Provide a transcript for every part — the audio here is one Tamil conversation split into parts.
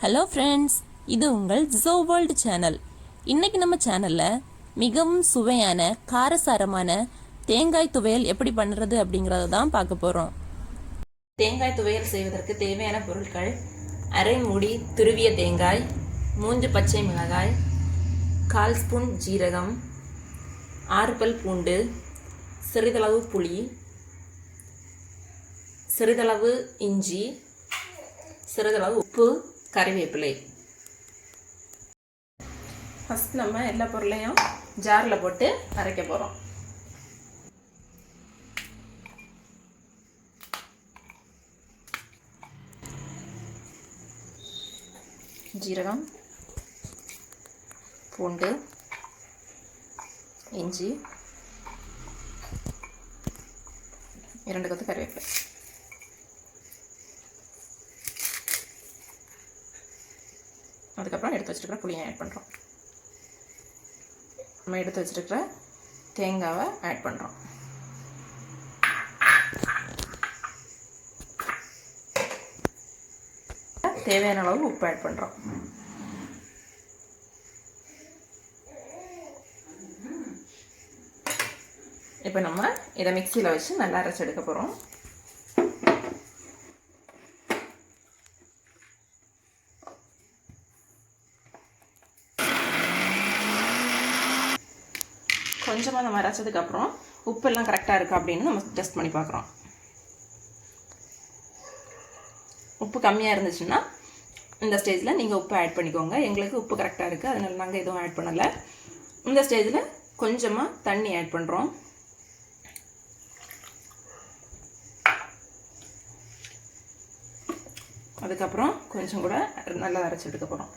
ஹலோ ஃப்ரெண்ட்ஸ் இது உங்கள் ஜோ வேர்ல்டு சேனல் இன்றைக்கி நம்ம சேனலில் மிகவும் சுவையான காரசாரமான தேங்காய் துவையல் எப்படி பண்ணுறது அப்படிங்கிறத தான் பார்க்க போகிறோம் தேங்காய் துவையல் செய்வதற்கு தேவையான பொருட்கள் அரை மூடி துருவிய தேங்காய் மூன்று பச்சை மிளகாய் கால் ஸ்பூன் ஜீரகம் ஆறு பல் பூண்டு சிறிதளவு புளி சிறிதளவு இஞ்சி சிறிதளவு உப்பு கறிவேப்பிலை. ஃபஸ்ட் நம்ம எல்லா பொருளையும் ஜாரில் போட்டு அரைக்க போகிறோம் ஜீரகம் பூண்டு இஞ்சி இரண்டு கொத்து கறிவேப்பிலை. அதுக்கப்புறம் எடுத்து வச்சுருக்கிற புளியை ஆட் பண்ணுறோம் நம்ம எடுத்து வச்சுருக்கிற தேங்காவை ஆட் பண்ணுறோம் தேவையான அளவு உப்பு ஆட் பண்ணுறோம் இப்போ நம்ம இதை மிக்சியில் வச்சு நல்லா அரைச்சி எடுக்க போகிறோம் கொஞ்சமாக நம்ம அரைச்சதுக்கப்புறம் உப்பெல்லாம் கரெக்டாக இருக்கா அப்படின்னு நம்ம டெஸ்ட் பண்ணி பார்க்குறோம். உப்பு கம்மியாக இருந்துச்சுன்னா இந்த ஸ்டேஜில் நீங்கள் உப்பு ஆட் பண்ணிக்கோங்க. எங்களுக்கு உப்பு கரெக்டாக இருக்குது அதனால் நாங்கள் எதுவும் ஆட் பண்ணலை. இந்த ஸ்டேஜில் கொஞ்சமாக தண்ணி ஆட் பண்ணுறோம் அதுக்கப்புறம் கொஞ்சம் கூட நல்லா அரைச்சி எடுக்க போகிறோம்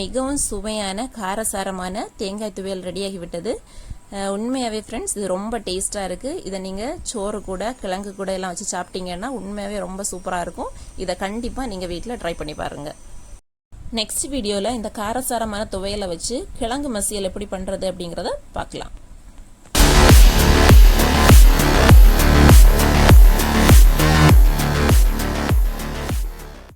மிகவும் சுவையான காரசாரமான தேங்காய் துவையல் ரெடியாகிவிட்டது உண்மையாகவே ஃப்ரெண்ட்ஸ் இது ரொம்ப டேஸ்ட்டாக இருக்குது இதை நீங்கள் சோறு கூட கிழங்கு கூட எல்லாம் வச்சு சாப்பிட்டீங்கன்னா உண்மையாகவே ரொம்ப சூப்பராக இருக்கும். இதை கண்டிப்பாக நீங்கள் வீட்டில் ட்ரை பண்ணி பாருங்கள் நெக்ஸ்ட் வீடியோவில் இந்த காரசாரமான துவையலை வச்சு கிழங்கு மசியல் எப்படி பண்ணுறது அப்படிங்கிறத பார்க்கலாம்.